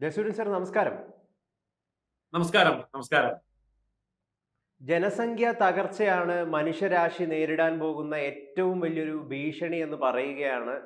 ജസൂരൻ sir നമസ്കാരം. നമസ്കാരം നമസ്കാരം. ജനസംഖ്യ തകർച്ചയാണ് മനുഷ്യരാശി നേരിടാൻ പോകുന്ന ഏറ്റവും വലിയൊരു ഭീഷണി എന്ന് പറയുകയാണ്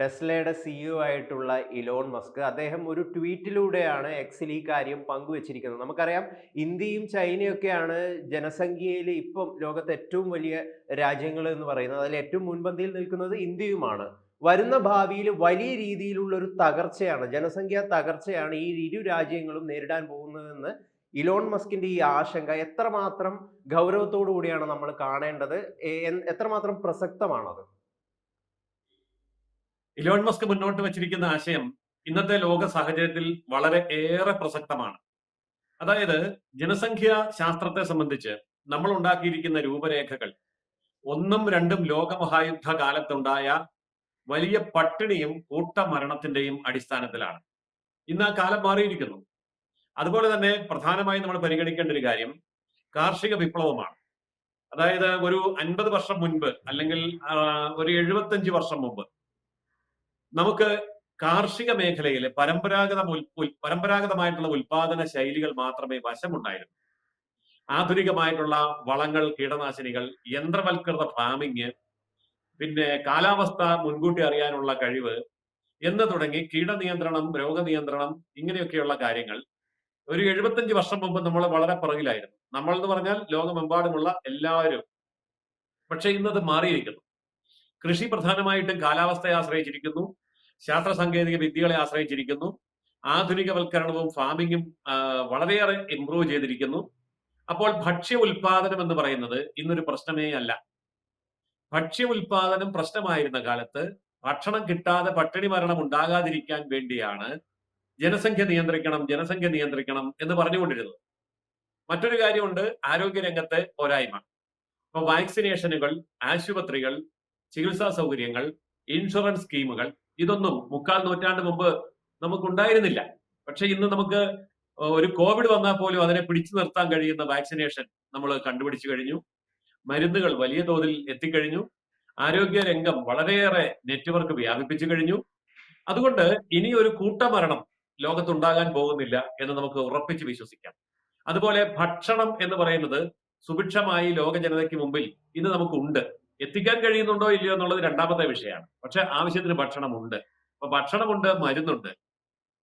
ടെസ്ലയുടെ സിഇഒ ആയിട്ടുള്ള ഇലോൺ മസ്ക്. അദ്ദേഹം ഒരു ട്വീറ്റിലൂടെയാണ് എക്സിൽ ഈ കാര്യം പങ്കുവച്ചിരിക്കുന്നത്. നമുക്കറിയാം ഇന്ത്യയും ചൈനയൊക്കെയാണ് ജനസംഖ്യയിൽ ഇപ്പം ലോകത്തെ ഏറ്റവും വലിയ രാജ്യങ്ങൾ എന്ന് പറയുന്നത്. അതിൽ ഏറ്റവും മുൻപന്തിയിൽ നിൽക്കുന്നത് ഇന്ത്യയുമാണ്. വരുന്ന ഭാവിയിൽ വലിയ രീതിയിലുള്ള ഒരു തകർച്ചയാണ് ജനസംഖ്യാ തകർച്ചയാണ് ഈ ഇരു രാജ്യങ്ങളും നേരിടാൻ പോകുന്നതെന്ന് ഇലോൺ മസ്കിന്റെ ഈ ആശങ്ക എത്രമാത്രം ഗൗരവത്തോടു കൂടിയാണ് നമ്മൾ കാണേണ്ടത്? എത്രമാത്രം പ്രസക്തമാണത്? ഇലോൺ മസ്ക് മുന്നോട്ട് വെച്ചിരിക്കുന്ന ആശയം ഇന്നത്തെ ലോക സാഹചര്യത്തിൽ വളരെ ഏറെ പ്രസക്തമാണ്. അതായത് ജനസംഖ്യാ ശാസ്ത്രത്തെ സംബന്ധിച്ച് നമ്മൾ ഉണ്ടാക്കിയിരിക്കുന്ന രൂപരേഖകൾ ഒന്നും രണ്ടും ലോകമഹായുദ്ധ കാലത്തുണ്ടായ വലിയ പട്ടിണിയും കൂട്ടമരണത്തിന്റെയും അടിസ്ഥാനത്തിലാണ്. ഇന്ന് ആ കാലം മാറിയിരിക്കുന്നു. അതുപോലെ തന്നെ പ്രധാനമായും നമ്മൾ പരിഗണിക്കേണ്ട ഒരു കാര്യം കാർഷിക വിപ്ലവമാണ്. അതായത് ഒരു അൻപത് വർഷം മുൻപ് അല്ലെങ്കിൽ ഒരു എഴുപത്തഞ്ച് വർഷം മുമ്പ് നമുക്ക് കാർഷിക മേഖലയിലെ പരമ്പരാഗത പരമ്പരാഗതമായിട്ടുള്ള ഉൽപാദന ശൈലികൾ മാത്രമേ വശമുണ്ടായിരുന്നു ആധുനികമായിട്ടുള്ള വളങ്ങൾ കീടനാശിനികൾ യന്ത്രവൽകൃത ഫാമിങ് പിന്നെ കാലാവസ്ഥ മുൻകൂട്ടി അറിയാനുള്ള കഴിവ് എന്ന് തുടങ്ങി? കീടനിയന്ത്രണം രോഗനിയന്ത്രണം ഇങ്ങനെയൊക്കെയുള്ള കാര്യങ്ങൾ. ഒരു എഴുപത്തഞ്ച് വർഷം മുമ്പ് നമ്മൾ വളരെ പുറകിലായിരുന്നു. നമ്മൾ എന്ന് പറഞ്ഞാൽ ലോകമെമ്പാടുമുള്ള എല്ലാവരും. പക്ഷെ ഇന്നത് മാറിയിരിക്കുന്നു. കൃഷി പ്രധാനമായിട്ടും കാലാവസ്ഥയെ ആശ്രയിച്ചിരിക്കുന്നു. ശാസ്ത്ര സാങ്കേതിക വിദ്യകളെ ആശ്രയിച്ചിരിക്കുന്നു. ആധുനികവൽക്കരണവും ഫാമിങ്ങും വളരെയേറെ ഇംപ്രൂവ് ചെയ്തിരിക്കുന്നു. അപ്പോൾ ഭക്ഷ്യ ഉൽപാദനം എന്ന് പറയുന്നത് ഇന്നൊരു പ്രശ്നമേ അല്ല. ഭക്ഷ്യ ഉൽപാദനം പ്രശ്നമായിരുന്ന കാലത്ത് ഭക്ഷണം കിട്ടാതെ പട്ടിണി മരണം ഉണ്ടാകാതിരിക്കാൻ വേണ്ടിയാണ് ജനസംഖ്യ നിയന്ത്രിക്കണം ജനസംഖ്യ നിയന്ത്രിക്കണം എന്ന് പറഞ്ഞുകൊണ്ടിരുന്നത്. മറ്റൊരു കാര്യമുണ്ട് ആരോഗ്യരംഗത്തെ പോരായ്മ. ഇപ്പൊ വാക്സിനേഷനുകൾ ആശുപത്രികൾ ചികിത്സാ സൗകര്യങ്ങൾ ഇൻഷുറൻസ് സ്കീമുകൾ ഇതൊന്നും മുക്കാൽ നൂറ്റാണ്ട് മുമ്പ് നമുക്കുണ്ടായിരുന്നില്ല. പക്ഷെ ഇന്ന് നമുക്ക് ഒരു കോവിഡ് വന്നാൽ പോലും അതിനെ പിടിച്ചു നിർത്താൻ കഴിയുന്ന വാക്സിനേഷൻ നമ്മൾ കണ്ടുപിടിച്ചു കഴിഞ്ഞു. മരുന്നുകൾ വലിയ തോതിൽ എത്തിക്കഴിഞ്ഞു. ആരോഗ്യ രംഗം വളരെയേറെ നെറ്റ്വർക്ക് വ്യാപിപ്പിച്ചു കഴിഞ്ഞു. അതുകൊണ്ട് ഇനി ഒരു കൂട്ടമരണം ലോകത്തുണ്ടാകാൻ പോകുന്നില്ല എന്ന് നമുക്ക് ഉറപ്പിച്ച് വിശ്വസിക്കാം. അതുപോലെ ഭക്ഷണം എന്ന് പറയുന്നത് സുഭിക്ഷമായി ലോക ജനതയ്ക്ക് മുമ്പിൽ ഇന്ന് നമുക്കുണ്ട്. എത്തിക്കാൻ കഴിയുന്നുണ്ടോ ഇല്ലയോ എന്നുള്ളത് രണ്ടാമത്തെ വിഷയമാണ്. പക്ഷെ ആവശ്യത്തിന് ഭക്ഷണമുണ്ട്. അപ്പൊ ഭക്ഷണമുണ്ട് മരുന്നുണ്ട്.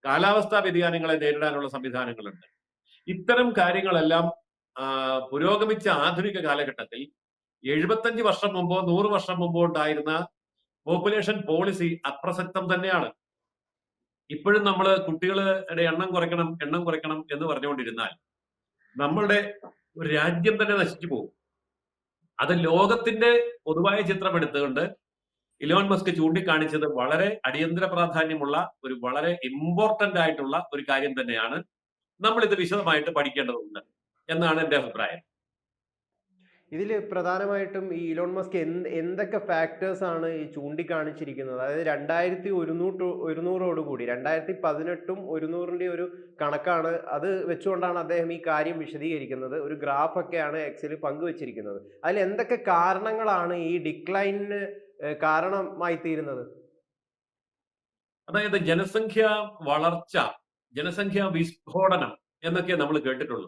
കാലാവസ്ഥാ വ്യതിയാനങ്ങളെ നേരിടാനുള്ള സംവിധാനങ്ങളുണ്ട്. ഇത്തരം കാര്യങ്ങളെല്ലാം പുരോഗമിച്ച ആധുനിക കാലഘട്ടത്തിൽ എഴുപത്തഞ്ച് വർഷം മുമ്പോ നൂറ് വർഷം മുമ്പോ ഉണ്ടായിരുന്ന പോപ്പുലേഷൻ പോളിസി അപ്രസക്തം തന്നെയാണ്. ഇപ്പോഴും നമ്മൾ കുട്ടികളുടെ എണ്ണം കുറയ്ക്കണം എണ്ണം കുറയ്ക്കണം എന്ന് പറഞ്ഞുകൊണ്ടിരുന്നാൽ നമ്മളുടെ ഒരു രാജ്യം തന്നെ നശിച്ചു പോകും. അത് ലോകത്തിന്റെ പൊതുവായ ചിത്രം എടുത്തുകൊണ്ട് ഇലോൺ മസ്ക് ചൂണ്ടിക്കാണിച്ചത് വളരെ അടിയന്തര പ്രാധാന്യമുള്ള ഒരു വളരെ ഇമ്പോർട്ടന്റ് ആയിട്ടുള്ള ഒരു കാര്യം തന്നെയാണ് നമ്മൾ ഇത് വിശദമായിട്ട് പഠിക്കേണ്ടതുണ്ട്. എന്നാണ് എന്റെ അഭിപ്രായം. ഇതിൽ പ്രധാനമായിട്ടും ഈ ഇലോൺ മസ്ക് എന്ത് എന്തൊക്കെ ഫാക്ടേഴ്സ് ആണ് ഈ ചൂണ്ടിക്കാണിച്ചിരിക്കുന്നത്? അതായത് രണ്ടായിരത്തി ഒരുന്നൂറ് ഒരുന്നൂറോട് കൂടി രണ്ടായിരത്തി പതിനെട്ടും ഒരുന്നൂറിന്റെ ഒരു കണക്കാണ് അത് വെച്ചുകൊണ്ടാണ് അദ്ദേഹം ഈ കാര്യം വിശദീകരിക്കുന്നത്. ഒരു ഗ്രാഫൊക്കെയാണ് എക്സിൽ പങ്കുവച്ചിരിക്കുന്നത്. അതിൽ എന്തൊക്കെ കാരണങ്ങളാണ് ഈ ഡിക്ലൈനിന് കാരണമായി തീരുന്നത് അതായത് ജനസംഖ്യ വളർച്ച ജനസംഖ്യ വിസ്ഫോടനം എന്നൊക്കെ നമ്മൾ കേട്ടിട്ടുള്ളൂ.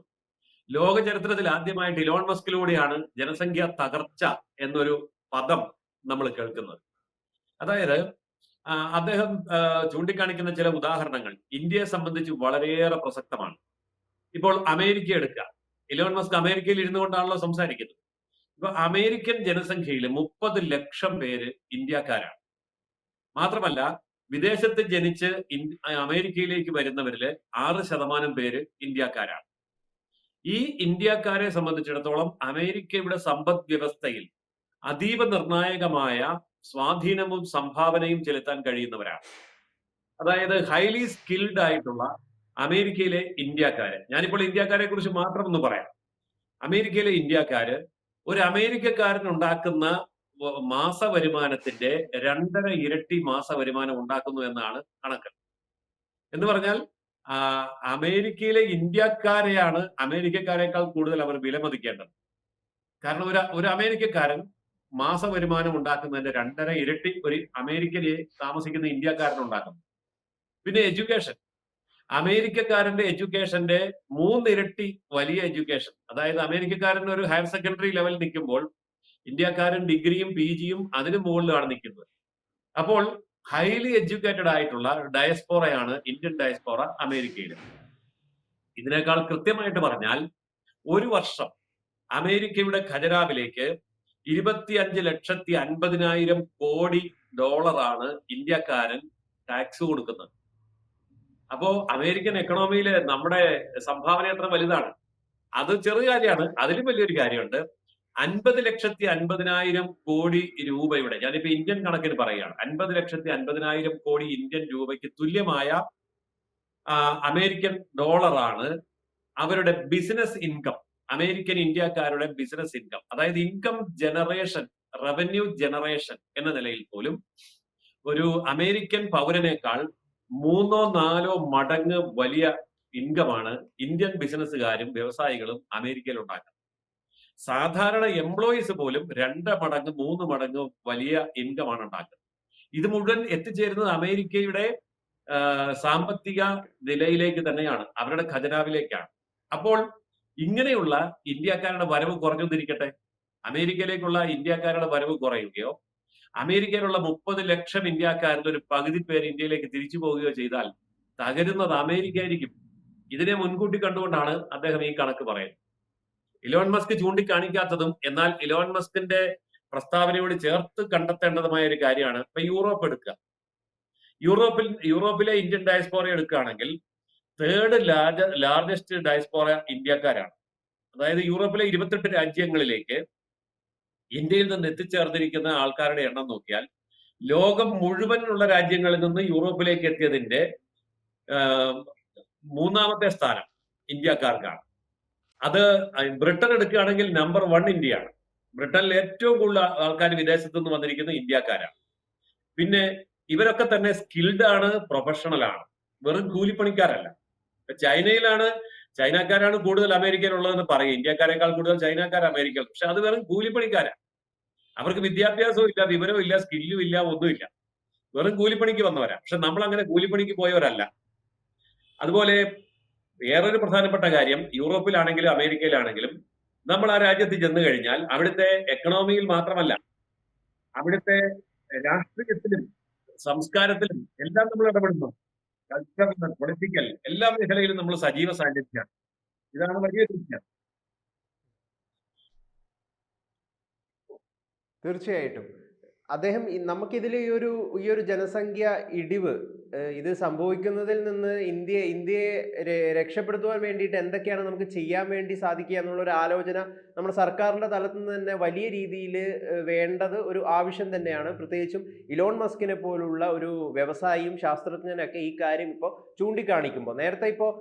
ലോക ചരിത്രത്തിൽ ആദ്യമായിട്ട് ഇലോൺ മസ്കിലൂടെയാണ് ജനസംഖ്യ തകർച്ച എന്നൊരു പദം നമ്മൾ കേൾക്കുന്നത്. അതായത് അദ്ദേഹം ചൂണ്ടിക്കാണിക്കുന്ന ചില ഉദാഹരണങ്ങൾ ഇന്ത്യയെ സംബന്ധിച്ച് വളരെയേറെ പ്രസക്തമാണ്. ഇപ്പോൾ അമേരിക്ക എടുക്കുക. ഇലോൺ മസ്ക് അമേരിക്കയിൽ ഇരുന്നു കൊണ്ടാണല്ലോ സംസാരിക്കുന്നത്. ഇപ്പൊ അമേരിക്കൻ ജനസംഖ്യയിൽ മുപ്പത് ലക്ഷം പേര് ഇന്ത്യക്കാരാണ്. മാത്രമല്ല വിദേശത്ത് ജനിച്ച് അമേരിക്കയിലേക്ക് വരുന്നവരിൽ ആറ് ശതമാനം പേര് ഇന്ത്യക്കാരാണ്. ഈ ഇന്ത്യക്കാരെ സംബന്ധിച്ചിടത്തോളം അമേരിക്കയുടെ സമ്പദ് വ്യവസ്ഥയിൽ അതീവ നിർണായകമായ സ്വാധീനവും സംഭാവനയും ചെലുത്താൻ കഴിയുന്നവരാണ്. അതായത് ഹൈലി സ്കിൽഡ് ആയിട്ടുള്ള അമേരിക്കയിലെ ഇന്ത്യക്കാര്. ഞാനിപ്പോൾ ഇന്ത്യക്കാരെ കുറിച്ച് മാത്രം ഒന്ന് പറയാം. അമേരിക്കയിലെ ഇന്ത്യക്കാര് ഒരു അമേരിക്കക്കാരൻ ഉണ്ടാക്കുന്ന മാസ വരുമാനത്തിന്റെ രണ്ടര ഇരട്ടി മാസ വരുമാനം ഉണ്ടാക്കുന്നു എന്നാണ് കണക്ക്. എന്ന് പറഞ്ഞാൽ അമേരിക്കയിലെ ഇന്ത്യക്കാരെയാണ് അമേരിക്കക്കാരെക്കാൾ കൂടുതൽ അവർ വിലമതിക്കേണ്ടത്. കാരണം ഒരു ഒരു അമേരിക്കക്കാരൻ മാസ വരുമാനം ഉണ്ടാക്കുന്നതിന്റെ രണ്ടര ഇരട്ടി ഒരു അമേരിക്കയിലെ താമസിക്കുന്ന ഇന്ത്യക്കാരൻ ഉണ്ടാക്കുന്നു പിന്നെ എഡ്യൂക്കേഷൻ. അമേരിക്കക്കാരന്റെ എഡ്യൂക്കേഷന്റെ മൂന്നിരട്ടി വലിയ എഡ്യൂക്കേഷൻ. അതായത് അമേരിക്കക്കാരൻ ഒരു ഹയർ സെക്കൻഡറി ലെവൽ നിൽക്കുമ്പോൾ ഇന്ത്യക്കാരൻ ഡിഗ്രിയും പി ജിയും അതിന് മുകളിലാണ് നിൽക്കുന്നത്. അപ്പോൾ ഹൈലി എഡ്യൂക്കേറ്റഡ് ആയിട്ടുള്ള ഡയസ്പോറയാണ് ഇന്ത്യൻ ഡയസ്പോറ അമേരിക്കയിൽ ഇതിനേക്കാൾ കൃത്യമായിട്ട് പറഞ്ഞാൽ ഒരു വർഷം അമേരിക്കയുടെ ഖജരാവിലേക്ക് ഇരുപത്തി അഞ്ച് ലക്ഷത്തി അൻപതിനായിരം കോടി ഡോളറാണ് ഇന്ത്യക്കാരൻ ടാക്സ് കൊടുക്കുന്നത്. അപ്പോ അമേരിക്കൻ എക്കണോമിയിൽ നമ്മുടെ സംഭാവന എത്ര വലുതാണ്. അത് ചെറിയ കാര്യമാണ്. അതിലും വലിയൊരു കാര്യമുണ്ട്. അൻപത് ലക്ഷത്തി അൻപതിനായിരം കോടി രൂപയുടെ ഞാനിപ്പോ ഇന്ത്യൻ കണക്കിന് പറയുകയാണ് അൻപത് ലക്ഷത്തി അൻപതിനായിരം കോടി ഇന്ത്യൻ രൂപയ്ക്ക് തുല്യമായ അമേരിക്കൻ ഡോളറാണ് അവരുടെ ബിസിനസ് ഇൻകം അമേരിക്കൻ ഇന്ത്യക്കാരുടെ ബിസിനസ് ഇൻകം. അതായത് ഇൻകം ജനറേഷൻ റവന്യൂ ജനറേഷൻ എന്ന നിലയിൽ പോലും ഒരു അമേരിക്കൻ പൗരനേക്കാൾ മൂന്നോ നാലോ മടങ്ങ് വലിയ ഇൻകമാണ് ഇന്ത്യൻ ബിസിനസ്സുകാരും വ്യവസായികളും അമേരിക്കയിൽ ഉണ്ടാക്കുന്നത് സാധാരണ എംപ്ലോയീസ് പോലും രണ്ട് മടങ്ങ് മൂന്ന് മടങ്ങ് വലിയ ഇൻകമാണ് ഉണ്ടാക്കുന്നത്. ഇത് മുഴുവൻ എത്തിച്ചേരുന്നത് അമേരിക്കയുടെ സാമ്പത്തിക നിലയിലേക്ക് തന്നെയാണ്. അവരുടെ ഖജനാവിലേക്കാണ്. അപ്പോൾ ഇങ്ങനെയുള്ള ഇന്ത്യക്കാരുടെ വരവ് കുറഞ്ഞൊന്നിരിക്കട്ടെ അമേരിക്കയിലേക്കുള്ള ഇന്ത്യക്കാരുടെ വരവ് കുറയുകയോ? അമേരിക്കയിലുള്ള മുപ്പത് ലക്ഷം ഇന്ത്യക്കാരിൽ ഒരു പകുതി പേര് ഇന്ത്യയിലേക്ക് തിരിച്ചു പോവുകയോ ചെയ്താൽ തകരുന്നത് അമേരിക്ക ആയിരിക്കും ഇതിനെ മുൻകൂട്ടി കണ്ടുകൊണ്ടാണ് അദ്ദേഹം ഈ കണക്ക് പറയുന്നത്. ഇലോൺ മസ്ക് ചൂണ്ടിക്കാണിക്കാത്തതും എന്നാൽ ഇലോൺ മസ്കിന്റെ പ്രസ്താവനയോട് ചേർത്ത് കണ്ടെത്തേണ്ടതുമായ ഒരു കാര്യമാണ് ഇപ്പൊ യൂറോപ്പ് എടുക്കുക. യൂറോപ്പിൽ യൂറോപ്പിലെ ഇന്ത്യൻ ഡയസ്പോറ എടുക്കുകയാണെങ്കിൽ തേർഡ് ലാർജ ലാർജസ്റ്റ് ഡയസ്പോറ ഇന്ത്യക്കാരാണ്. അതായത് യൂറോപ്പിലെ ഇരുപത്തെട്ട് രാജ്യങ്ങളിലേക്ക് ഇന്ത്യയിൽ നിന്ന് എത്തിച്ചേർന്നിരിക്കുന്ന ആൾക്കാരുടെ എണ്ണം നോക്കിയാൽ ലോകം മുഴുവനുള്ള രാജ്യങ്ങളിൽ നിന്ന് യൂറോപ്പിലേക്ക് എത്തിയതിന്റെ മൂന്നാമത്തെ സ്ഥാനം ഇന്ത്യക്കാർക്കാണ്. അത് ബ്രിട്ടൻ എടുക്കുകയാണെങ്കിൽ നമ്പർ വൺ ഇന്ത്യയാണ്. ബ്രിട്ടനിൽ ഏറ്റവും കൂടുതൽ ആൾക്കാർ വിദേശത്ത് നിന്ന് വന്നിരിക്കുന്നത് ഇന്ത്യക്കാരാണ്. പിന്നെ ഇവരൊക്കെ തന്നെ സ്കിൽഡ് ആണ് പ്രൊഫഷണൽ ആണ്. വെറും കൂലിപ്പണിക്കാരല്ല. ചൈനയിലാണ് ചൈനക്കാരാണ് കൂടുതൽ അമേരിക്കയിലുള്ളതെന്ന് പറയും ഇന്ത്യക്കാരെക്കാൾ കൂടുതൽ ചൈനക്കാർ അമേരിക്കയിൽ. പക്ഷെ അത് വെറും കൂലിപ്പണിക്കാരാണ് അവർക്ക് വിദ്യാഭ്യാസവും ഇല്ല വിവരവും ഇല്ല സ്കില്ലും ഇല്ല ഒന്നുമില്ല വെറും കൂലിപ്പണിക്ക് വന്നവരാ. പക്ഷെ നമ്മൾ അങ്ങനെ കൂലിപ്പണിക്ക് പോയവരല്ല. അതുപോലെ വേറൊരു പ്രധാനപ്പെട്ട കാര്യം യൂറോപ്പിലാണെങ്കിലും അമേരിക്കയിലാണെങ്കിലും നമ്മൾ ആ രാജ്യത്ത് ചെന്നു കഴിഞ്ഞാൽ അവിടുത്തെ എക്കണോമിയിൽ മാത്രമല്ല അവിടുത്തെ രാഷ്ട്രീയത്തിലും സംസ്കാരത്തിലും എല്ലാം നമ്മൾ ഇടപെടുന്നു. കൾച്ചറൽ പൊളിറ്റിക്കൽ എല്ലാ മേഖലയിലും നമ്മൾ സജീവ സാന്നിധ്യമാണ് ഇതാണ് വലിയ വ്യത്യാസം തീർച്ചയായിട്ടും. അദ്ദേഹം നമുക്കിതിൽ ഈ ഒരു ഈ ഒരു ജനസംഖ്യ ഇടിവ് ഇത് സംഭവിക്കുന്നതിൽ നിന്ന് ഇന്ത്യ ഇന്ത്യയെ ര- രക്ഷപ്പെടുത്തുവാൻ വേണ്ടിയിട്ട് എന്തൊക്കെയാണ് നമുക്ക് ചെയ്യാൻ വേണ്ടി സാധിക്കുക എന്നുള്ള ഒരു ആലോചന നമ്മുടെ സർക്കാരിന്റെ തലത്തിൽ നിന്ന് തന്നെ വലിയ രീതിയിൽ വേണ്ടത് ഒരു ആവശ്യം തന്നെയാണ്. പ്രത്യേകിച്ചും ഇലോൺ മസ്കിനെ പോലുള്ള ഒരു വ്യവസായിയും ശാസ്ത്രജ്ഞനൊക്കെ ഈ കാര്യം ഇപ്പോൾ ചൂണ്ടിക്കാണിക്കുമ്പോൾ. നേരത്തെ ഇപ്പോൾ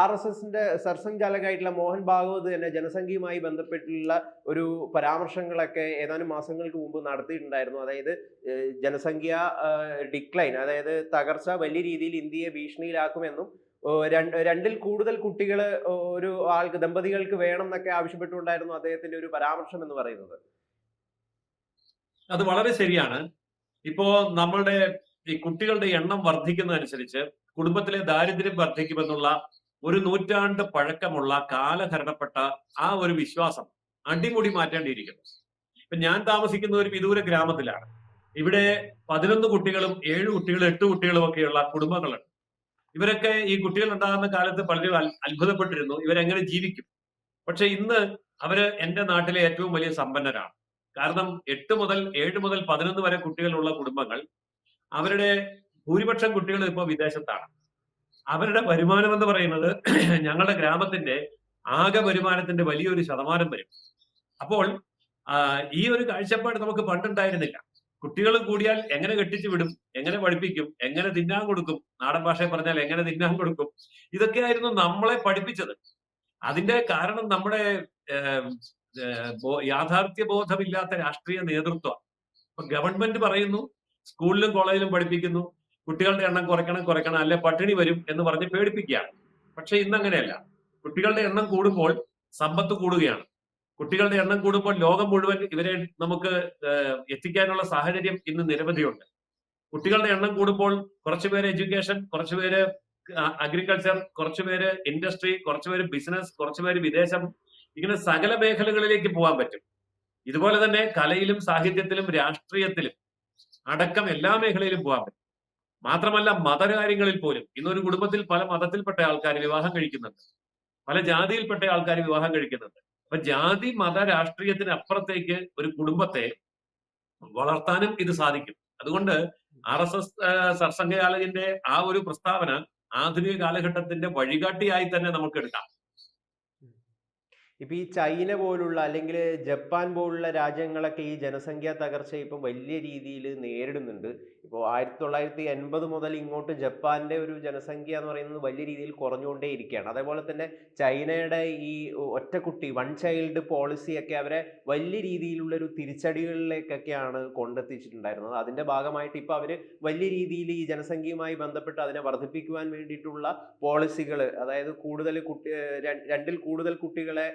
ആർ എസ് എസിന്റെ സർസംഘാലകമായിട്ടുള്ള മോഹൻ ഭാഗവത് തന്നെ ജനസംഖ്യയുമായി ബന്ധപ്പെട്ടുള്ള ഒരു പരാമർശങ്ങളൊക്കെ ഏതാനും മാസങ്ങൾക്ക് മുമ്പ് നടത്തിയിട്ടുണ്ടായിരുന്നു. അതായത് ജനസംഖ്യ ഡിക്ലൈൻ അതായത് തകർച്ച വലിയ രീതിയിൽ ഇന്ത്യയെ ഭീഷണിയിലാക്കുമെന്നും രണ്ട് രണ്ടിൽ കൂടുതൽ കുട്ടികൾ ഒരു ആൾക്ക് ദമ്പതികൾക്ക് വേണം എന്നൊക്കെ ആവശ്യപ്പെട്ടുകൊണ്ടായിരുന്നു അദ്ദേഹത്തിന്റെ ഒരു പരാമർശം എന്ന് പറയുന്നത്. അത് വളരെ ശരിയാണ്. ഇപ്പോ നമ്മളുടെ ഈ കുട്ടികളുടെ എണ്ണം വർദ്ധിക്കുന്നതനുസരിച്ച് കുടുംബത്തിലെ ദാരിദ്ര്യം വർദ്ധിക്കുമെന്നുള്ള ഒരു നൂറ്റാണ്ട് പഴക്കമുള്ള കാലഹരണപ്പെട്ട ആ ഒരു വിശ്വാസം അടിമുടി മാറ്റേണ്ടിയിരിക്കുന്നു. ഇപ്പൊ ഞാൻ താമസിക്കുന്ന ഒരു വിദൂര ഗ്രാമത്തിലാണ്. ഇവിടെ പതിനൊന്ന് കുട്ടികളും ഏഴ് കുട്ടികളും എട്ട് കുട്ടികളും ഒക്കെയുള്ള കുടുംബങ്ങളുണ്ട്. ഇവരൊക്കെ ഈ കുട്ടികൾ ഉണ്ടാകുന്ന കാലത്ത് പലരും അത്ഭുതപ്പെട്ടിരുന്നു. ഇവരെങ്ങനെ ജീവിക്കും? പക്ഷെ ഇന്ന് അവർ എന്റെ നാട്ടിലെ ഏറ്റവും വലിയ സമ്പന്നരാണ്. കാരണം എട്ട് മുതൽ ഏഴ് മുതൽ പതിനൊന്ന് വരെ കുട്ടികളുള്ള കുടുംബങ്ങൾ അവരുടെ ഭൂരിപക്ഷം കുട്ടികൾ ഇപ്പോൾ വിദേശത്താണ്. അവരുടെ വരുമാനം എന്ന് പറയുന്നത് ഞങ്ങളുടെ ഗ്രാമത്തിന്റെ ആകെ വരുമാനത്തിന്റെ വലിയൊരു ശതമാനം വരും. അപ്പോൾ ഈ ഒരു കാഴ്ചപ്പാട് നമുക്ക് പണ്ടുണ്ടായിരുന്നില്ല. കുട്ടികൾ കൂടിയാൽ എങ്ങനെ കെട്ടിച്ചു വിടും? എങ്ങനെ പഠിപ്പിക്കും? എങ്ങനെ തിന്നാൻ കൊടുക്കും? നാടൻ ഭാഷയിൽ പറഞ്ഞാൽ എങ്ങനെ തിന്നാൻ കൊടുക്കും? ഇതൊക്കെയായിരുന്നു നമ്മളെ പഠിപ്പിച്ചത്. അതിന്റെ കാരണം നമ്മുടെ യാഥാർത്ഥ്യ ബോധമില്ലാത്ത രാഷ്ട്രീയ നേതൃത്വം ഇപ്പൊ ഗവൺമെന്റ് പറയുന്നു സ്കൂളിലും കോളേജിലും പഠിപ്പിക്കുന്നു കുട്ടികളുടെ എണ്ണം കുറയ്ക്കണം കുറയ്ക്കണം അല്ലെ പട്ടിണി വരും എന്ന് പറഞ്ഞ് പേടിപ്പിക്കുകയാണ്. പക്ഷെ ഇന്ന് അങ്ങനെയല്ല കുട്ടികളുടെ എണ്ണം കൂടുമ്പോൾ സമ്പത്ത് കൂടുകയാണ്. കുട്ടികളുടെ എണ്ണം കൂടുമ്പോൾ ലോകം മുഴുവൻ ഇവരെ നമുക്ക് എത്തിക്കാനുള്ള സാഹചര്യം ഇന്ന് നിരവധിയുണ്ട്. കുട്ടികളുടെ എണ്ണം കൂടുമ്പോൾ കുറച്ചുപേര് എഡ്യൂക്കേഷൻ കുറച്ചുപേര് അഗ്രികൾച്ചർ കുറച്ചുപേര് ഇൻഡസ്ട്രി കുറച്ചുപേര് ബിസിനസ് കുറച്ചുപേര് വിദേശം ഇങ്ങനെ സകല മേഖലകളിലേക്ക് പോകാൻ പറ്റും. ഇതുപോലെ തന്നെ കലയിലും സാഹിത്യത്തിലും രാഷ്ട്രീയത്തിലും അടക്കം എല്ലാ മേഖലയിലും പോകാൻ പറ്റും. മാത്രമല്ല മതകാര്യങ്ങളിൽ പോലും. ഇന്നൊരു കുടുംബത്തിൽ പല മതത്തിൽപ്പെട്ട ആൾക്കാർ വിവാഹം കഴിക്കുന്നുണ്ട്. പല ജാതിയിൽപ്പെട്ട ആൾക്കാർ വിവാഹം കഴിക്കുന്നുണ്ട്. അപ്പൊ ജാതി മത രാഷ്ട്രീയത്തിന് അപ്പുറത്തേക്ക് ഒരു കുടുംബത്തെ വളർത്താനും ഇത് സാധിക്കും. അതുകൊണ്ട് ആർ എസ് എസ് സർസംഘചാലകന്റെ ആ ഒരു പ്രസ്താവന ആധുനിക കാലഘട്ടത്തിന്റെ വഴികാട്ടിയായി തന്നെ നമുക്ക് എടുക്കാം. ഇപ്പൊ ഈ ചൈന പോലുള്ള അല്ലെങ്കിൽ ജപ്പാൻ പോലുള്ള രാജ്യങ്ങളൊക്കെ ഈ ജനസംഖ്യാ തകർച്ച ഇപ്പം വലിയ രീതിയിൽ നേരിടുന്നുണ്ട്. ഇപ്പോൾ ആയിരത്തി തൊള്ളായിരത്തി എൺപത് മുതൽ ഇങ്ങോട്ട് ജപ്പാന്റെ ഒരു ജനസംഖ്യ എന്ന് പറയുന്നത് വലിയ രീതിയിൽ കുറഞ്ഞുകൊണ്ടേ ഇരിക്കുകയാണ്. അതേപോലെ തന്നെ ചൈനയുടെ ഈ ഒറ്റക്കുട്ടി വൺ ചൈൽഡ് പോളിസിയൊക്കെ അവരെ വലിയ രീതിയിലുള്ള ഒരു തിരിച്ചടികളിലേക്കൊക്കെയാണ് കൊണ്ടെത്തിച്ചിട്ടുണ്ടായിരുന്നത്. അതിന്റെ ഭാഗമായിട്ട് ഇപ്പോൾ അവർ വലിയ രീതിയിൽ ഈ ജനസംഖ്യയുമായി ബന്ധപ്പെട്ട് അതിനെ വർദ്ധിപ്പിക്കുവാൻ വേണ്ടിയിട്ടുള്ള പോളിസികൾ അതായത് കൂടുതൽ കുട്ടി രണ്ടിൽ കൂടുതൽ കുട്ടികളെ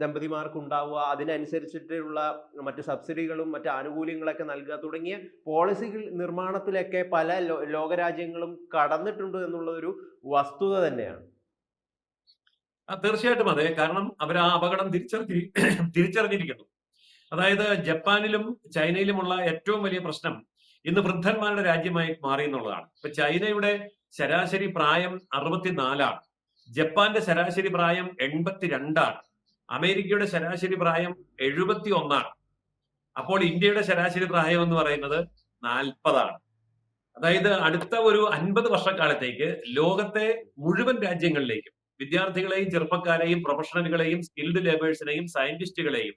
ദമ്പതിമാർക്ക് ഉണ്ടാവുക അതിനനുസരിച്ചിട്ടുള്ള മറ്റ് സബ്സിഡികളും മറ്റ് ആനുകൂല്യങ്ങളൊക്കെ നൽകുക തുടങ്ങിയ പോളിസികൾ നിർമ്മാണത്തിലൊക്കെ പല ലോകരാജ്യങ്ങളും കടന്നിട്ടുണ്ട് എന്നുള്ളൊരു വസ്തുത തന്നെയാണ്. തീർച്ചയായിട്ടും അതെ. കാരണം അവർ ആ അപകടം തിരിച്ചറിഞ്ഞി തിരിച്ചറിഞ്ഞിരിക്കുന്നു. അതായത് ജപ്പാനിലും ചൈനയിലുമുള്ള ഏറ്റവും വലിയ പ്രശ്നം ഇന്ന് വൃദ്ധന്മാരുടെ രാജ്യമായി മാറി എന്നുള്ളതാണ്. ഇപ്പൊ ചൈനയുടെ ശരാശരി പ്രായം അറുപത്തിനാലാണ്. ജപ്പാന്റെ ശരാശരി പ്രായം എൺപത്തിരണ്ടാണ്. അമേരിക്കയുടെ ശരാശരി പ്രായം എഴുപത്തി ഒന്നാണ് അപ്പോൾ ഇന്ത്യയുടെ ശരാശരി പ്രായം എന്ന് പറയുന്നത് നാൽപ്പതാണ്. അതായത് അടുത്ത ഒരു അൻപത് വർഷക്കാലത്തേക്ക് ലോകത്തെ മുഴുവൻ രാജ്യങ്ങളിലേക്കും വിദ്യാർത്ഥികളെയും ചെറുപ്പക്കാരെയും പ്രൊഫഷണലുകളെയും സ്കിൽഡ് ലേബേഴ്സിനെയും സയന്റിസ്റ്റുകളെയും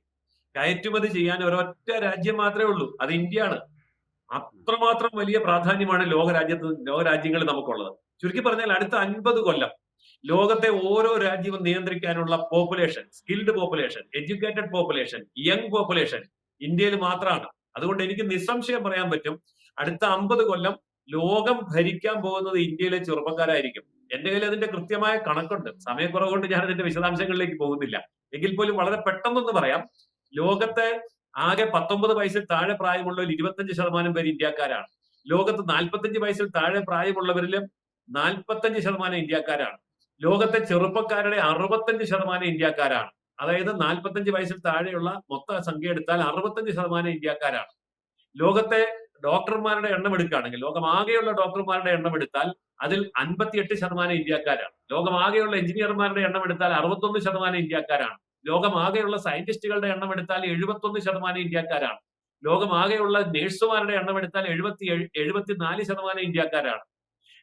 കയറ്റുമതി ചെയ്യാൻ ഒരൊറ്റ രാജ്യം മാത്രമേ ഉള്ളൂ. അത് ഇന്ത്യയാണ്. അത്രമാത്രം വലിയ പ്രാധാന്യമാണ് ലോകരാജ്യത്ത് ലോകരാജ്യങ്ങളിൽ ലോക നമുക്കുള്ളത്. ചുരുക്കി പറഞ്ഞാൽ അടുത്ത അൻപത് കൊല്ലം ലോകത്തെ ഓരോ രാജ്യവും നിയന്ത്രിക്കാനുള്ള population skilled population educated population young population ഇന്ത്യയിൽ മാത്രമാണ് അതുകൊണ്ട് എനിക്ക് നിസ്സംശയം പറയാൻ പറ്റും അടുത്ത അമ്പത് കൊല്ലം ലോകം ഭരിക്കാൻ പോകുന്നത് ഇന്ത്യയിലെ ചെറുപ്പക്കാരായിരിക്കും. എന്റെ കയ്യിൽ അതിന്റെ കൃത്യമായ കണക്കുണ്ട്. സമയക്കുറവുകൊണ്ട് ഞാൻ അതിന്റെ വിശദാംശങ്ങളിലേക്ക് പോകുന്നില്ല. എങ്കിൽ പോലും വളരെ പെട്ടെന്നൊന്ന് പറയാം ലോകത്തെ ആകെ പത്തൊമ്പത് വയസ്സിൽ താഴെ പ്രായമുള്ളവരിൽ ഇരുപത്തഞ്ച് ശതമാനം പേര് ഇന്ത്യക്കാരാണ്. ലോകത്ത് നാൽപ്പത്തഞ്ച് വയസ്സിൽ താഴെ പ്രായമുള്ളവരിലും നാൽപ്പത്തഞ്ച് ശതമാനം ഇന്ത്യക്കാരാണ്. ലോകത്തെ ചെറുപ്പക്കാരുടെ അറുപത്തഞ്ച് ശതമാനം ഇന്ത്യക്കാരാണ്. അതായത് നാൽപ്പത്തഞ്ച് വയസ്സിൽ താഴെയുള്ള മൊത്ത സംഖ്യ എടുത്താൽ അറുപത്തഞ്ച് ശതമാനം ഇന്ത്യക്കാരാണ്. ലോകത്തെ ഡോക്ടർമാരുടെ എണ്ണം എടുക്കുകയാണെങ്കിൽ ലോകമാകെയുള്ള ഡോക്ടർമാരുടെ എണ്ണം എടുത്താൽ അതിൽ അൻപത്തിയെട്ട് ശതമാനം ഇന്ത്യക്കാരാണ്. ലോകമാകെയുള്ള എഞ്ചിനീയർമാരുടെ എണ്ണം എടുത്താൽ അറുപത്തൊന്ന് ശതമാനം ഇന്ത്യക്കാരാണ്. ലോകമാകെയുള്ള സയന്റിസ്റ്റുകളുടെ എണ്ണം എടുത്താൽ എഴുപത്തൊന്ന് ശതമാനം ഇന്ത്യക്കാരാണ്. ലോകമാകെയുള്ള നേഴ്സുമാരുടെ എണ്ണം എടുത്താൽ എഴുപത്തി എഴുപത്തിനാല് ശതമാനം ഇന്ത്യക്കാരാണ്.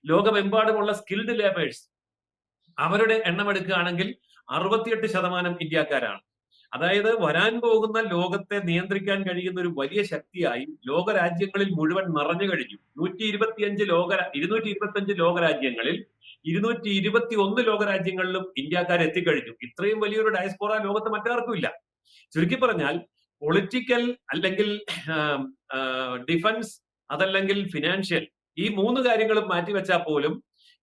ലോകമെമ്പാടുമുള്ള സ്കിൽഡ് ലേബേഴ്സ് അവരുടെ എണ്ണം എടുക്കുകയാണെങ്കിൽ അറുപത്തിയെട്ട് ശതമാനം ഇന്ത്യക്കാരാണ്. അതായത് വരാൻ പോകുന്ന ലോകത്തെ നിയന്ത്രിക്കാൻ കഴിയുന്ന ഒരു വലിയ ശക്തിയായി ലോകരാജ്യങ്ങളിൽ മുഴുവൻ നിറഞ്ഞു കഴിഞ്ഞു. നൂറ്റി ഇരുപത്തിയഞ്ച് ലോക ഇരുന്നൂറ്റി ഇരുപത്തിയഞ്ച് ലോകരാജ്യങ്ങളിൽ ഇരുന്നൂറ്റി ഇരുപത്തി ഒന്ന് ലോകരാജ്യങ്ങളിലും ഇന്ത്യക്കാർ എത്തിക്കഴിഞ്ഞു. ഇത്രയും വലിയൊരു ഡയസ്പോറ ലോകത്ത് മറ്റാർക്കും ഇല്ല. ചുരുക്കി പറഞ്ഞാൽ പൊളിറ്റിക്കൽ അല്ലെങ്കിൽ ഡിഫൻസ് അതല്ലെങ്കിൽ ഫിനാൻഷ്യൽ ഈ മൂന്ന് കാര്യങ്ങളും മാറ്റിവെച്ചാൽ പോലും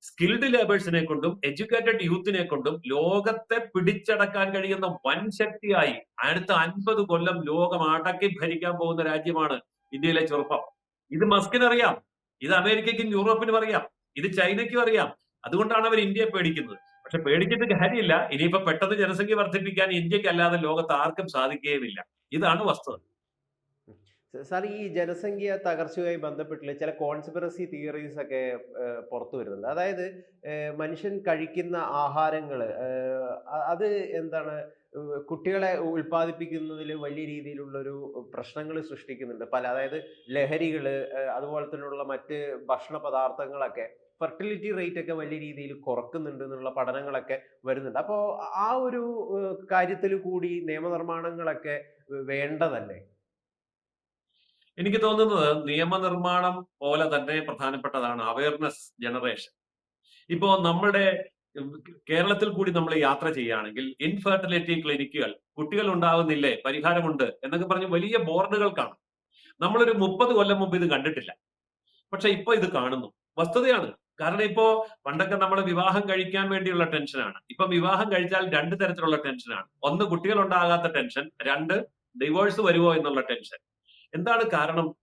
സ്കിൽഡ് ലേബേഴ്സിനെ കൊണ്ടും എഡ്യൂക്കേറ്റഡ് യൂത്തിനെ കൊണ്ടും ലോകത്തെ പിടിച്ചടക്കാൻ കഴിയുന്ന വൻ ശക്തിയായി അടുത്ത അൻപത് കൊല്ലം ലോകം അടക്കി ഭരിക്കാൻ പോകുന്ന രാജ്യമാണ് ഇന്ത്യയിലെ ചെറുപ്പം. ഇത് മസ്കിന് അറിയാം ഇത് അമേരിക്കയ്ക്കും യൂറോപ്പിനും അറിയാം ഇത് ചൈനയ്ക്കും അറിയാം. അതുകൊണ്ടാണ് അവർ ഇന്ത്യയെ പേടിക്കുന്നത്. പക്ഷെ പേടിച്ചിട്ട് കാര്യമില്ല ഇനിയിപ്പോ പെട്ടെന്ന് ജനസംഖ്യ വർദ്ധിപ്പിക്കാൻ ഇന്ത്യയ്ക്ക് അല്ലാതെ ലോകത്ത് ആർക്കും സാധിക്കുകയുമില്ല. ഇതാണ് വസ്തുത. സാർ ഈ ജനസംഖ്യ തകർച്ചയുമായി ബന്ധപ്പെട്ടുള്ള ചില കോൺസ്പിറസി തിയറീസ് ഒക്കെ പുറത്തു വരുന്നുണ്ട്. അതായത് മനുഷ്യൻ കഴിക്കുന്ന ആഹാരങ്ങൾ അത് എന്താണ്? കുട്ടികളെ ഉൽപ്പാദിപ്പിക്കുന്നതിൽ വലിയ രീതിയിലുള്ളൊരു പ്രശ്നങ്ങൾ സൃഷ്ടിക്കുന്നുണ്ട്. പല അതായത് ലഹരികൾ അതുപോലെ തന്നെയുള്ള മറ്റ് ഭക്ഷണ പദാർത്ഥങ്ങളൊക്കെ ഫെർട്ടിലിറ്റി റേറ്റ് ഒക്കെ വലിയ രീതിയിൽ കുറക്കുന്നുണ്ട് എന്നുള്ള പഠനങ്ങളൊക്കെ വരുന്നുണ്ട്. അപ്പോൾ ആ ഒരു കാര്യത്തിൽ കൂടി നിയമനിർമ്മാണങ്ങളൊക്കെ വേണ്ടതല്ലേ? എനിക്ക് തോന്നുന്നത് നിയമനിർമ്മാണം പോലെ തന്നെ പ്രധാനപ്പെട്ടതാണ് അവയർനെസ് ജനറേഷൻ ഇപ്പോ നമ്മുടെ കേരളത്തിൽ കൂടി നമ്മൾ യാത്ര ചെയ്യുകയാണെങ്കിൽ ഇൻഫെർട്ടിലിറ്റി ക്ലിനിക്കുകൾ കുട്ടികൾ ഉണ്ടാകുന്നില്ലേ പരിഹാരമുണ്ട് എന്നൊക്കെ പറഞ്ഞ് വലിയ ബോർഡുകൾ കാണും. നമ്മളൊരു മുപ്പത് കൊല്ലം മുമ്പ് ഇത് കണ്ടിട്ടില്ല. പക്ഷെ ഇപ്പൊ ഇത് കാണുന്നു. വസ്തുതയാണ്. കാരണം ഇപ്പോ പണ്ടൊക്കെ നമ്മൾ വിവാഹം കഴിക്കാൻ വേണ്ടിയുള്ള ടെൻഷനാണ് ഇപ്പൊ വിവാഹം കഴിച്ചാൽ രണ്ട് തരത്തിലുള്ള ടെൻഷനാണ് ഒന്ന് കുട്ടികൾ ഉണ്ടാകാത്ത ടെൻഷൻ രണ്ട് ഡിവോഴ്സ് വരുമോ എന്നുള്ള ടെൻഷൻ എന്താണ് കാരണം?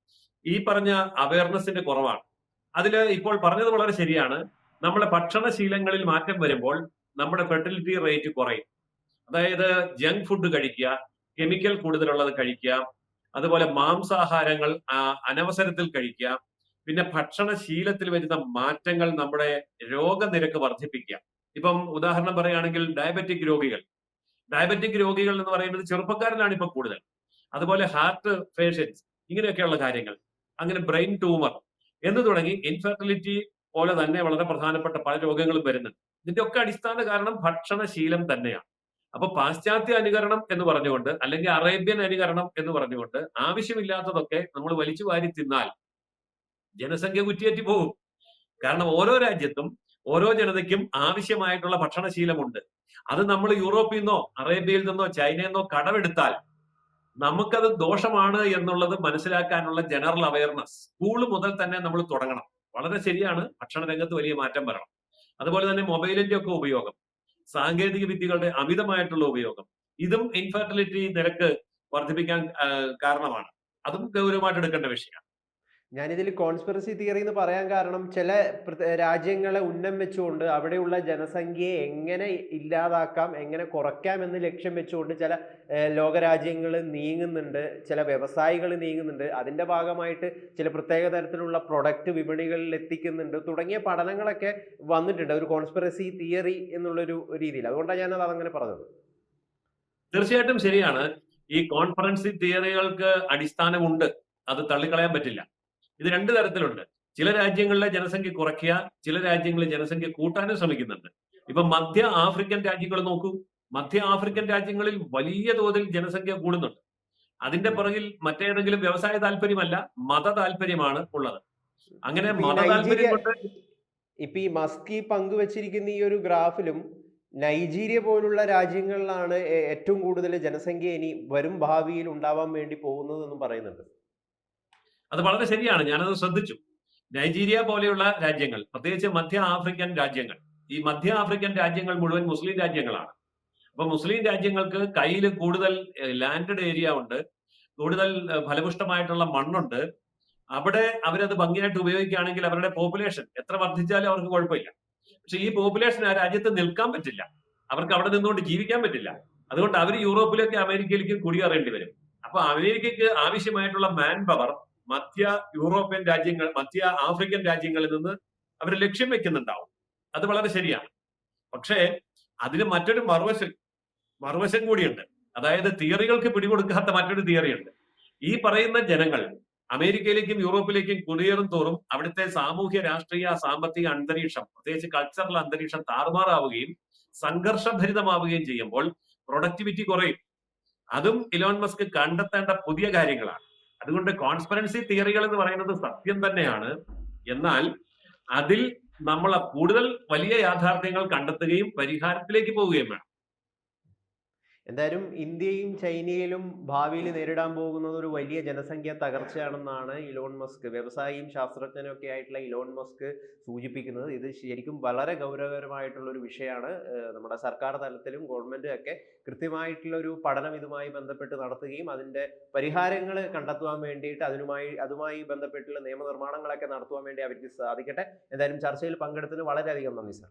ഈ പറഞ്ഞ അവയർനെസിന്റെ കുറവാണ്. അതിൽ ഇപ്പോൾ പറഞ്ഞത് വളരെ ശരിയാണ്. നമ്മുടെ ഭക്ഷണശീലങ്ങളിൽ മാറ്റം വരുമ്പോൾ നമ്മുടെ ഫെർട്ടിലിറ്റി റേറ്റ് കുറയും. അതായത് ജങ്ക് ഫുഡ് കഴിക്കുക കെമിക്കൽ കൂടുതലുള്ളത് കഴിക്കുക അതുപോലെ മാംസാഹാരങ്ങൾ അനവസരത്തിൽ കഴിക്കുക പിന്നെ ഭക്ഷണശീലത്തിൽ വരുന്ന മാറ്റങ്ങൾ നമ്മുടെ രോഗനിരക്ക് വർദ്ധിപ്പിക്കുക. ഇപ്പം ഉദാഹരണം പറയുകയാണെങ്കിൽ ഡയബറ്റിക് രോഗികൾ. ഡയബറ്റിക് രോഗികൾ എന്ന് പറയുന്നത് ചെറുപ്പക്കാരിലാണ് ഇപ്പൊ കൂടുതൽ. അതുപോലെ ഹാർട്ട് പേഷ്യൻസ് ഇങ്ങനെയൊക്കെയുള്ള കാര്യങ്ങൾ. അങ്ങനെ ബ്രെയിൻ ട്യൂമർ എന്ന് തുടങ്ങി ഇൻഫെർട്ടിലിറ്റി പോലെ തന്നെ വളരെ പ്രധാനപ്പെട്ട പല രോഗങ്ങളും വരുന്നുണ്ട്. ഇതിന്റെ ഒക്കെ അടിസ്ഥാന കാരണം ഭക്ഷണശീലം തന്നെയാണ്. അപ്പൊ പാശ്ചാത്യ അനുകരണം എന്ന് പറഞ്ഞുകൊണ്ട് അല്ലെങ്കിൽ അറേബ്യൻ അനുകരണം എന്ന് പറഞ്ഞുകൊണ്ട് ആവശ്യമില്ലാത്തതൊക്കെ നമ്മൾ വലിച്ചു വാരി തിന്നാൽ ജനസംഖ്യ കുറ്റിയേറ്റി പോകും കാരണം ഓരോ രാജ്യത്തും ഓരോ ജനതയ്ക്കും ആവശ്യമായിട്ടുള്ള ഭക്ഷണശീലമുണ്ട്. അത് നമ്മൾ യൂറോപ്പിൽ നിന്നോ അറേബ്യയിൽ നിന്നോ ചൈനയിൽ നിന്നോ കടമെടുത്താൽ നമുക്കത് ദോഷമാണ് എന്നുള്ളത് മനസ്സിലാക്കാനുള്ള ജനറൽ അവയർനെസ് സ്കൂൾ മുതൽ തന്നെ നമ്മൾ തുടങ്ങണം. വളരെ ശരിയാണ്. ഭക്ഷണ രംഗത്ത് വലിയ മാറ്റം വരണം. അതുപോലെ തന്നെ മൊബൈലിന്റെ ഒക്കെ ഉപയോഗം. സാങ്കേതിക വിദ്യകളുടെ അമിതമായിട്ടുള്ള ഉപയോഗം. ഇതും ഇൻഫെർട്ടിലിറ്റി നിരക്ക് വർദ്ധിപ്പിക്കാൻ കാരണമാണ്. അതും ഗൗരവമായിട്ട് എടുക്കേണ്ട വിഷയമാണ്. ഞാനിതിൽ കോൺസ്പിറസി തിയറി എന്ന് പറയാൻ കാരണം ചില രാജ്യങ്ങളെ ഉന്നം വെച്ചുകൊണ്ട് അവിടെയുള്ള ജനസംഖ്യയെ എങ്ങനെ ഇല്ലാതാക്കാം എങ്ങനെ കുറയ്ക്കാം എന്ന് ലക്ഷ്യം വെച്ചുകൊണ്ട് ചില ലോകരാജ്യങ്ങൾ നീങ്ങുന്നുണ്ട് ചില വ്യവസായികൾ നീങ്ങുന്നുണ്ട്. അതിന്റെ ഭാഗമായിട്ട് ചില പ്രത്യേക തരത്തിലുള്ള പ്രൊഡക്റ്റ് വിപണികളിൽ എത്തിക്കുന്നുണ്ട്. തുടങ്ങിയ പഠനങ്ങളൊക്കെ വന്നിട്ടുണ്ട്. ഒരു കോൺസ്പിറസി തിയറി എന്നുള്ളൊരു രീതിയിൽ. അതുകൊണ്ടാണ് ഞാനത് അതങ്ങനെ പറഞ്ഞത്. തീർച്ചയായിട്ടും ശരിയാണ്. ഈ കോൺഫറൻസി തിയറികൾക്ക് അടിസ്ഥാനമുണ്ട്. അത് തള്ളിക്കളയാൻ പറ്റില്ല. ഇത് രണ്ട് തരത്തിലുണ്ട്. ചില രാജ്യങ്ങളിലെ ജനസംഖ്യ കുറയ്ക്കുക ചില രാജ്യങ്ങളിൽ ജനസംഖ്യ കൂട്ടാനും ശ്രമിക്കുന്നുണ്ട്. ഇപ്പൊ മധ്യ ആഫ്രിക്കൻ രാജ്യങ്ങൾ നോക്കൂ. മധ്യ ആഫ്രിക്കൻ രാജ്യങ്ങളിൽ വലിയ തോതിൽ ജനസംഖ്യ കൂടുന്നുണ്ട്. അതിന്റെ പുറകിൽ മറ്റേതെങ്കിലും വ്യവസായ താല്പര്യമല്ല മത താല്പര്യമാണ് ഉള്ളത്. അങ്ങനെ മത താല്പര്യം കൊണ്ട് ഇപ്പൊ ഈ മസ്കി പങ്കുവച്ചിരിക്കുന്ന ഈ ഒരു ഗ്രാഫിലും നൈജീരിയ പോലുള്ള രാജ്യങ്ങളിലാണ് ഏറ്റവും കൂടുതൽ ജനസംഖ്യ ഇനി വരും ഭാവിയിൽ ഉണ്ടാവാൻ വേണ്ടി പോകുന്നതെന്നും പറയുന്നുണ്ട്. അത് വളരെ ശരിയാണ്. ഞാനത് ശ്രദ്ധിച്ചു. നൈജീരിയ പോലെയുള്ള രാജ്യങ്ങൾ പ്രത്യേകിച്ച് മധ്യ ആഫ്രിക്കൻ രാജ്യങ്ങൾ. ഈ മധ്യ ആഫ്രിക്കൻ രാജ്യങ്ങൾ മുഴുവൻ മുസ്ലിം രാജ്യങ്ങളാണ്. അപ്പൊ മുസ്ലിം രാജ്യങ്ങൾക്ക് കയ്യിൽ കൂടുതൽ ലാൻഡഡ് ഏരിയ ഉണ്ട്. കൂടുതൽ ഫലപുഷ്ടമായിട്ടുള്ള മണ്ണുണ്ട്. അവിടെ അവരത് ഭംഗിയായിട്ട് ഉപയോഗിക്കുകയാണെങ്കിൽ അവരുടെ പോപ്പുലേഷൻ എത്ര വർദ്ധിച്ചാലും അവർക്ക് കുഴപ്പമില്ല. പക്ഷെ ഈ പോപ്പുലേഷൻ ആ രാജ്യത്ത് നിൽക്കാൻ പറ്റില്ല. അവർക്ക് അവിടെ നിന്നുകൊണ്ട് ജീവിക്കാൻ പറ്റില്ല. അതുകൊണ്ട് അവർ യൂറോപ്പിലേക്ക് അമേരിക്കയിലേക്ക് കുടിയേറേണ്ടി വരും. അപ്പൊ അമേരിക്കയ്ക്ക് ആവശ്യമായിട്ടുള്ള മാൻ പവർ മധ്യ യൂറോപ്യൻ രാജ്യങ്ങൾ മധ്യ ആഫ്രിക്കൻ രാജ്യങ്ങളിൽ നിന്ന് അവർ ലക്ഷ്യം വെക്കുന്നുണ്ടാവും. അത് വളരെ ശരിയാണ്. പക്ഷേ അതിന് മറ്റൊരു മറുവശം മറുവശം കൂടിയുണ്ട്. അതായത് തിയറികൾക്ക് പിടികൊടുക്കാത്ത മറ്റൊരു തിയറിയുണ്ട്. ഈ പറയുന്ന ജനങ്ങൾ അമേരിക്കയിലേക്കും യൂറോപ്പിലേക്കും കുടിയേറും തോറും അവിടുത്തെ സാമൂഹ്യ രാഷ്ട്രീയ സാമ്പത്തിക അന്തരീക്ഷം പ്രത്യേകിച്ച് കൾച്ചറൽ അന്തരീക്ഷം താറുമാറാവുകയും സംഘർഷഭരിതമാവുകയും ചെയ്യുമ്പോൾ പ്രൊഡക്ടിവിറ്റി കുറയും. അതും ഇലോൺ മസ്ക് കണ്ടെത്തേണ്ട പുതിയ കാര്യങ്ങളാണ്. അതുകൊണ്ട് കോൺസ്പെറൻസി തിയറികൾ എന്ന് പറയുന്നത് സത്യം തന്നെയാണ്. എന്നാൽ അതിൽ നമ്മൾ കൂടുതൽ വലിയ യാഥാർത്ഥ്യങ്ങൾ കണ്ടെത്തുകയും പരിഹാരത്തിലേക്ക് പോവുകയും വേണം. എന്തായാലും ഇന്ത്യയും ചൈനയിലും ഭാവിയിൽ നേരിടാൻ പോകുന്നത് ഒരു വലിയ ജനസംഖ്യ തകർച്ചയാണെന്നാണ് ഇലോൺ മസ്ക്. വ്യവസായിയും ശാസ്ത്രജ്ഞനും ഒക്കെ ആയിട്ടുള്ള ഇലോൺ മസ്ക് സൂചിപ്പിക്കുന്നത്. ഇത് ശരിക്കും വളരെ ഗൗരവകരമായിട്ടുള്ള ഒരു വിഷയമാണ് നമ്മുടെ സർക്കാർ തലത്തിലും ഗവൺമെന്റും ഒക്കെ കൃത്യമായിട്ടുള്ള ഒരു പഠനം ഇതുമായി ബന്ധപ്പെട്ട് നടത്തുകയും അതിന്റെ പരിഹാരങ്ങൾ കണ്ടെത്തുവാൻ വേണ്ടിയിട്ട് അതിനുമായി അതുമായി ബന്ധപ്പെട്ടുള്ള നിയമനിർമ്മാണങ്ങളൊക്കെ നടത്തുവാൻ വേണ്ടി അവർക്ക് സാധിക്കട്ടെ. എന്തായാലും ചർച്ചയിൽ പങ്കെടുത്തതിന് വളരെയധികം നന്ദി സാർ.